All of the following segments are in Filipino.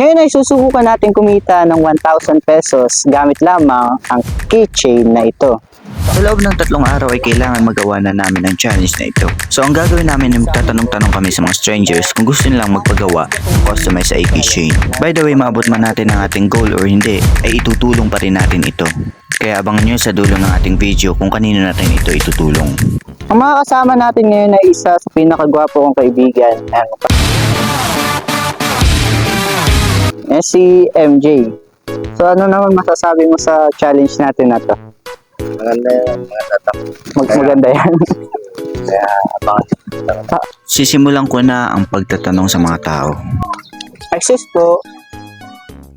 Ngayon ay susubukan natin kumita ng 1,000 pesos gamit lamang ang keychain na ito. Sa loob ng tatlong araw ay kailangan magawa na namin ang challenge na ito. So ang gagawin namin ay magtatanong-tanong kami sa mga strangers kung gusto nilang magpagawa o customize sa keychain. By the way, maabot man natin ang ating goal or hindi, ay itutulong pa rin natin ito. Kaya abangan nyo sa dulo ng ating video kung kanino natin ito itutulong. Ang mga kasama natin ngayon ay isa sa pinakagwapo kong kaibigan. Ang eh, si MJ. So ano naman masasabi mo sa challenge natin na to? Maganda yung mga tatak. Mag maganda yan. Kaya abangan. Sisimulan ko na ang pagtatanong sa mga tao. Access po.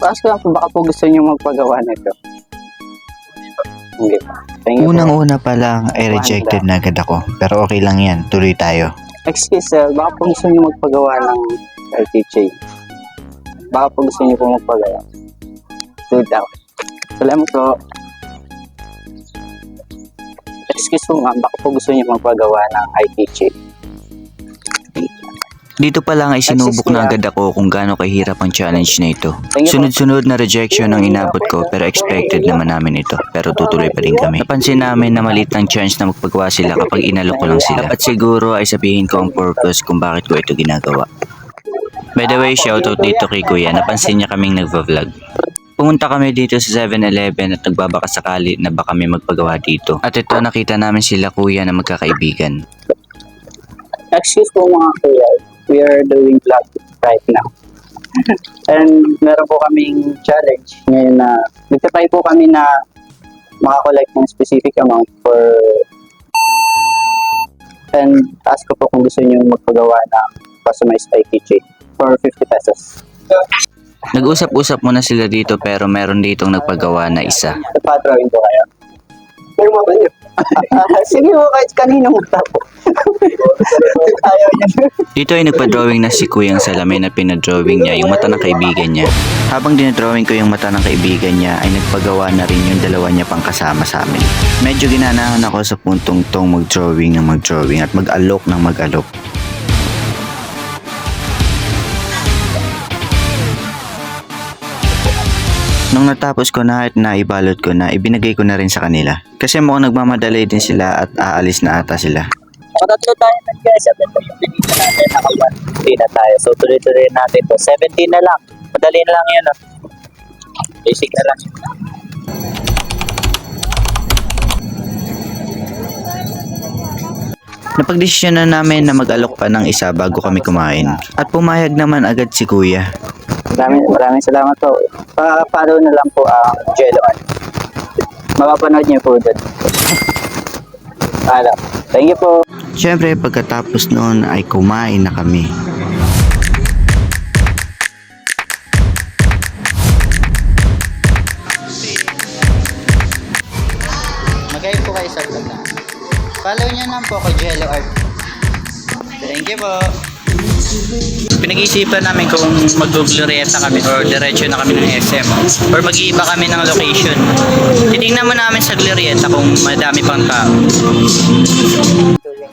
Taas ko lang po baka po gusto niyo magpagawa nito. Hindi pa. Thank you po. Unang-una pa lang ay rejected na agad ako. Pero okay lang yan, tuloy tayo. Excuse sir, baka po gusto niyo magpagawa ng LTJ. Baka po gusto niyo po magpagawa. Sit down. Salamat po. Excuse po ma'am, baka po gusto niyo magpagawa ng ITJ. Dito pa lang ay sinubok na agad ako kung gaano kahirap ang challenge na ito. Sunod-sunod na rejection ang inabot ko pero expected naman namin ito. Pero tutuloy pa rin kami. Napansin namin na maliit ang chance na magpagawa sila kapag inalok ko lang sila. At siguro ay sabihin ko ang purpose kung bakit ko ito ginagawa. By the way, shoutout dito kay Kuya. Napansin niya kaming nagva-vlog. Pumunta kami dito sa 7-Eleven at nagbabaka sakali na baka may magpagawa dito. At ito nakita namin sila kuya na magkakaibigan. Excuse po mga kuya, we are doing vlog right now. And meron po kaming challenge ngayon na nagtatry po kami na makakollect ng specific amount for and ask ko po kung gusto niyo magpagawa ng customized keychain for 50 pesos. Nag-usap-usap muna sila dito pero meron ditong nagpagawa na isa. Nagpa-drawing po kayo. Pero mo ba Sige po, kahit kanino mo tapo. Ayaw niya. Dito ay nagpa-drawing na si Kuyang Salamin at pinadrawing niya yung mata ng kaibigan niya. Habang dinadrawing ko yung mata ng kaibigan niya ay nagpagawa na rin yung dalawa niya pang kasama sa amin. Medyo ginanahan ako sa puntong tong mag-drawing ng mag-drawing at mag-alok ng mag-alok. Nung natapos ko na at naibalot ko na, ibinigay ko na rin sa kanila. Kasi mukhang nagmamadali din sila at aalis na ata sila. Patatlo tayo ng guys. At ito yung pinita natin. Naka 150 na tayo. So tuloy-tuloy natin to 17 na lang. Madali na lang yun. Oh. Basic na lang. Napagdesisyon na namin na mag-alok pa ng isa bago kami kumain. At pumayag naman agad si kuya. Maraming, maraming salamat po. Pa-follow na lang po ang Jello Art. Mapapanood niyo po doon. Paalam. Thank you po. Siyempre pagkatapos noon ay kumain na kami. Mag-guide po kayo sa vlog na. Follow niyo lang po kay Jello Art. Thank you po. Pinag-iisipan namin kung mag-glorieta kami or diretso na kami ng SM or mag-iiba kami ng location. Titingnan mo namin sa glorieta kung madami pang tao.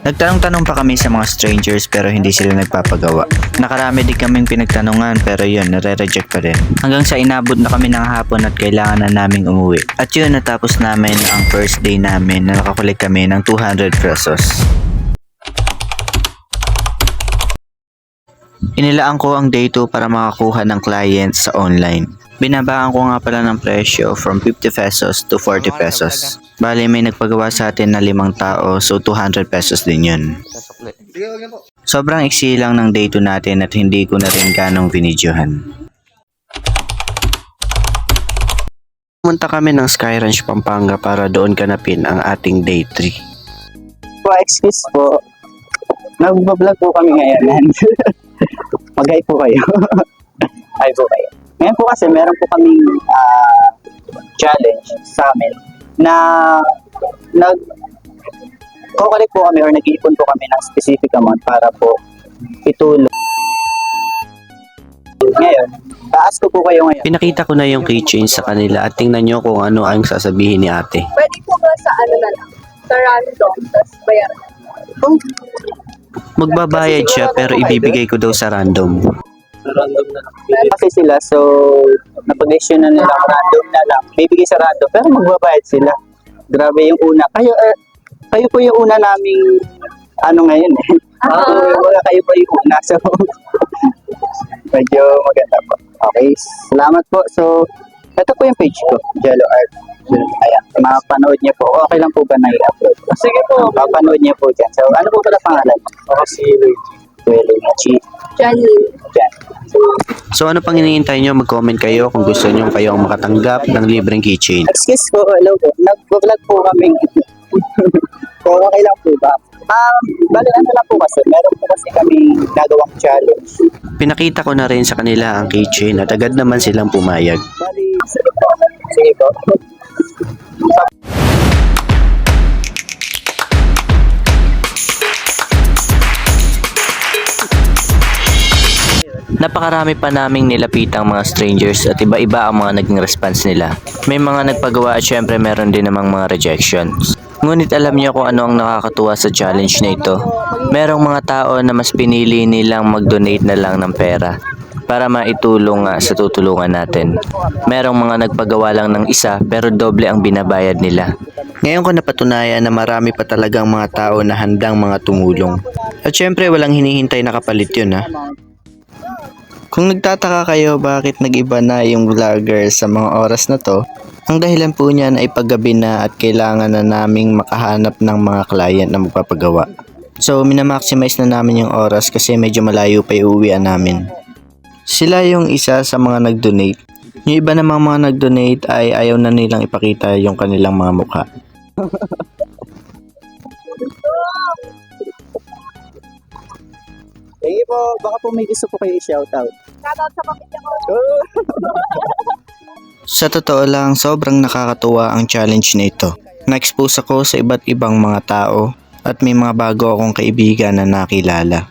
Nagtanong-tanong pa kami sa mga strangers pero hindi sila nagpapagawa. Nakarami din kaming pinagtanungan pero yun, nare-reject pa rin. Hanggang sa inabot na kami ng hapon at kailangan na naming umuwi. At yun, natapos namin ang first day namin na nakakulik kami ng 200 pesos. Inilaan ko ang day 2 para makakuha ng client sa online. Binabaan ko nga pala ng presyo from 50 pesos to 40 pesos. Bali may nagpagawa sa atin na limang tao so 200 pesos din yun. Sobrang iksi lang ng day 2 natin at hindi ko na rin ganong binidyohan. Pumunta kami ng Sky Ranch Pampanga para doon ganapin ang ating day 3. Po, excuse po. Nag-vlog po kami ngayon. Mag-hi po kayo. Hi po kayo. Ngayon po kasi meron po kaming ah, challenge sa amin na nag kukulik po kami or nag-iipon po kami ng specific amount para po itulong. Ngayon, taas ko po kayo ngayon. Pinakita ko na yung keychain sa kanila at tingnan nyo kung ano ang sasabihin ni ate. Pwede po ba sa ano na lang? Sa random, tapos bayaran. Magbabayad siya pero ibibigay ko daw sa random. Random na. Kasi sila, so, napag-issue na nila random na lang. Bibigay sa random, pero magbabayad sila. Grabe yung una. Kayo, eh, kayo po yung una naming, ano ngayon eh. Ako, wala kayo po yung una. So, medyo maganda po. Okay, salamat po. So, ito po yung page ko, Jello Art. Ayan, mapanood niyo po. Okay lang po ba na i-upload? Sige po. Mapanood niyo po dyan. So, ano po pala pangalan? Ako si Luigi. Luigi. Janine. Dyan. So ano pang hinihintay nyo? Mag-comment kayo kung gusto nyo kayo ang makatanggap ng libreng keychain. Excuse po, hello po. Nag-vlog po kami. so, okay lang po ba? Um, bali, ano lang po kasi, meron po kasi kami gagawang challenge. Pinakita ko na rin sa kanila ang keychain at agad naman silang pumayag. Bali, Napakarami pa naming nilapitang mga strangers at iba-iba ang mga naging response nila. May mga nagpagawa at syempre meron din namang mga rejections. Ngunit alam niyo kung ano ang nakakatuwa sa challenge na ito. Merong mga tao na mas pinili nilang mag-donate na lang ng pera para maitulong nga sa tutulungan natin. Merong mga nagpagawa lang ng isa pero doble ang binabayad nila. Ngayon ko napatunayan na marami pa talagang mga tao na handang mga tumulong. At syempre walang hinihintay na kapalit yun ha. Kung nagtataka kayo bakit nag-iba na yung vlogger sa mga oras na to, ang dahilan po niyan ay paggabi na at kailangan na naming makahanap ng mga client na magpapagawa. So minamaximize na namin yung oras kasi medyo malayo pa yung namin. Sila yung isa sa mga nag-donate. Yung iba namang mga nag-donate ay ayaw na nilang ipakita yung kanilang mga mukha. Sige po, baka po may gusto po kayo i-shoutout. Shoutout sa pamilya ko. Sa totoo lang, sobrang nakakatuwa ang challenge na ito. Na-expose ako sa iba't ibang mga tao at may mga bago akong kaibigan na nakilala.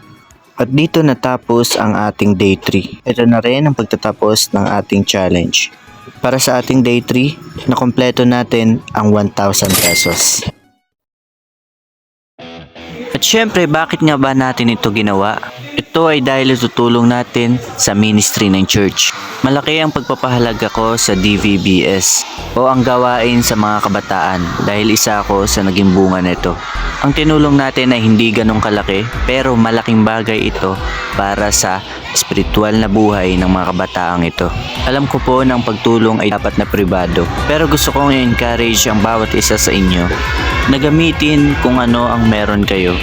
At dito natapos ang ating day 3. Ito na rin ang pagtatapos ng ating challenge. Para sa ating day 3, nakompleto natin ang 1,000 pesos. At syempre, bakit nga ba natin ito ginawa? Ito ay dahil tutulong natin sa ministry ng church. Malaki ang pagpapahalaga ko sa DVBS o ang gawain sa mga kabataan dahil isa ako sa naging bunga nito. Ang tinulong natin ay hindi ganong kalaki pero malaking bagay ito para sa spiritual na buhay ng mga kabataang ito. Alam ko po ng pagtulong ay dapat na pribado pero gusto kong i-encourage ang bawat isa sa inyo na gamitin kung ano ang meron kayo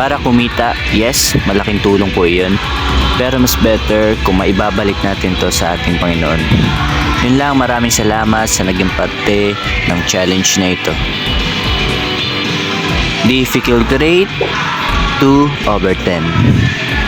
para kumita. Yes, malaking tulong po iyon. Pero mas better kung maibabalik natin to sa ating Panginoon. Yun lang, maraming salamat sa naging parte ng challenge na ito. Difficulty rate 2 over 10.